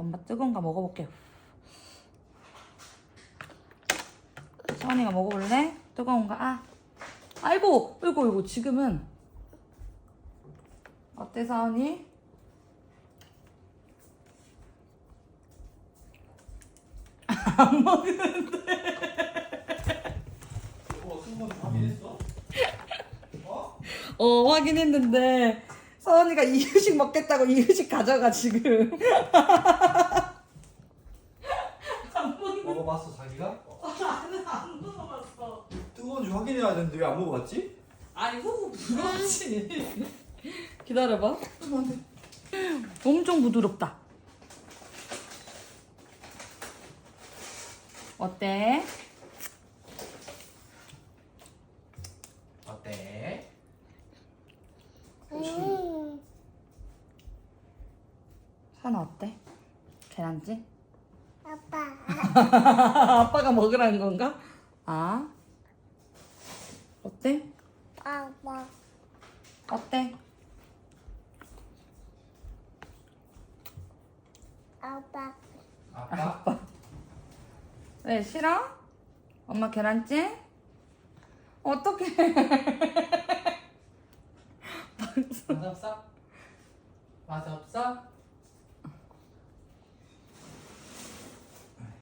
엄마 뜨거운 거 먹어볼게. 서원이가 먹어볼래? 뜨거운 거. 아, 아이고, 아이고, 이거 지금은 어때 서원이? 안 먹는데. 어, 승관 확인했어? 어 확인했는데 서원이가 이유식 먹겠다고 이유식 가져가 지금. 먹어봤어 자기가? 나는 안 먹어봤어. 뜨거운지 확인해야 되는데 왜 안 먹어봤지? 아니 소금 부드럽지. 기다려봐. 엄청 부드럽다. 어때? 어때? 사나 어때? 계란찜? 아빠. 아빠가 먹으라는 건가? 아 어때? 아빠. 어때? 아빠. 아빠? 왜 싫어? 엄마 계란찜? 어떡해 맛없어? 맛없어?